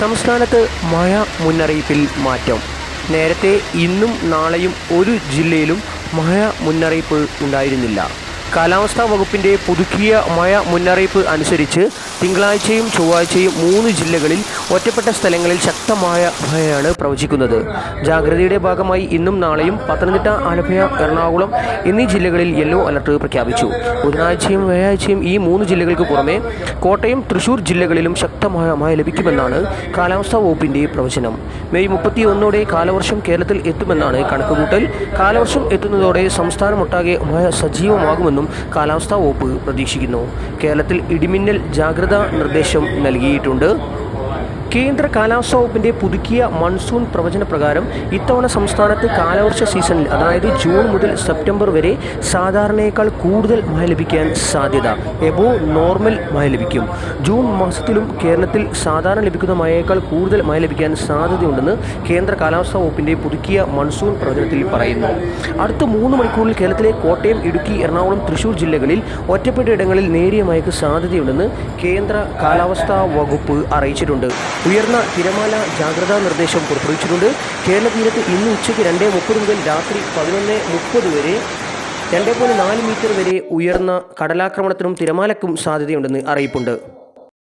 സംസ്ഥാനത്ത് മഴ മുന്നറിയിപ്പിൽ മാറ്റം. നേരത്തെ ഇന്നും നാളെയും ഒരു ജില്ലയിലും മഴ മുന്നറിയിപ്പ് ഉണ്ടായിരുന്നില്ല. കാലാവസ്ഥാ വകുപ്പിന്റെ പുതുക്കിയ മഴ മുന്നറിയിപ്പ് അനുസരിച്ച് തിങ്കളാഴ്ചയും ചൊവ്വാഴ്ചയും മൂന്ന് ജില്ലകളിൽ ഒറ്റപ്പെട്ട സ്ഥലങ്ങളിൽ ശക്തമായ മഴയാണ് പ്രവചിക്കുന്നത്. ജാഗ്രതയുടെ ഭാഗമായി ഇന്നും നാളെയും പത്തനംതിട്ട ആലപ്പുഴ എറണാകുളം എന്നീ ജില്ലകളിൽ യെല്ലോ അലർട്ട് പ്രഖ്യാപിച്ചു. ബുധനാഴ്ചയും വ്യാഴാഴ്ചയും ഈ മൂന്ന് ജില്ലകൾക്ക് പുറമെ കോട്ടയം തൃശൂർ ജില്ലകളിലും ശക്തമായ മഴ ലഭിക്കുമെന്നാണ് കാലാവസ്ഥാ വകുപ്പിന്റെ പ്രവചനം. മെയ് മുപ്പത്തി ഒന്നോടെ കാലവർഷം കേരളത്തിൽ എത്തുമെന്നാണ് കണക്കുകൂട്ടൽ. കാലവർഷം എത്തുന്നതോടെ സംസ്ഥാനമൊട്ടാകെ മഴ സജീവമാകുമെന്നും കാലാവസ്ഥാ വകുപ്പ് പ്രതീക്ഷിക്കുന്നു. കേരളത്തിൽ ഇടിമിന്നൽ ജാഗ്രതാ നിർദ്ദേശം നൽകിയിട്ടുണ്ട്. കേന്ദ്ര കാലാവസ്ഥാ വകുപ്പിന്റെ പുതുക്കിയ മൺസൂൺ പ്രവചന പ്രകാരം ഇത്തവണ സംസ്ഥാനത്ത് കാലവർഷ സീസണിൽ അതായത് ജൂൺ മുതൽ സെപ്റ്റംബർ വരെ സാധാരണയേക്കാൾ കൂടുതൽ മഴ ലഭിക്കാൻ സാധ്യത എബോ നോർമൽ മഴ ലഭിക്കും. ജൂൺ മാസത്തിലും കേരളത്തിൽ സാധാരണ ലഭിക്കുന്ന മഴയേക്കാൾ കൂടുതൽ മഴ ലഭിക്കാൻ സാധ്യതയുണ്ടെന്ന് കേന്ദ്ര കാലാവസ്ഥാ വകുപ്പിന്റെ പുതുക്കിയ മൺസൂൺ പ്രവചനത്തിൽ പറയുന്നു. അടുത്ത മൂന്ന് മണിക്കൂറിൽ കേരളത്തിലെ കോട്ടയം ഇടുക്കി എറണാകുളം തൃശൂർ ജില്ലകളിൽ ഒറ്റപ്പെട്ട ഇടങ്ങളിൽ നേരിയ മഴയ്ക്ക് സാധ്യതയുണ്ടെന്ന് കേന്ദ്ര കാലാവസ്ഥാ വകുപ്പ് അറിയിച്ചിട്ടുണ്ട്. ഉയർന്ന തിരമാല ജാഗ്രതാ നിർദ്ദേശം പുറപ്പെടുവിച്ചിട്ടുണ്ട്. കേരള തീരത്ത് ഇന്ന് ഉച്ചയ്ക്ക് രണ്ട് മുപ്പത് മുതൽ രാത്രി പതിനൊന്ന് മുപ്പത് വരെ രണ്ട് പോയിന്റ് നാല് മീറ്റർ വരെ ഉയർന്ന കടലാക്രമണത്തിനും തിരമാലക്കും സാധ്യതയുണ്ടെന്ന് അറിയിപ്പുണ്ട്.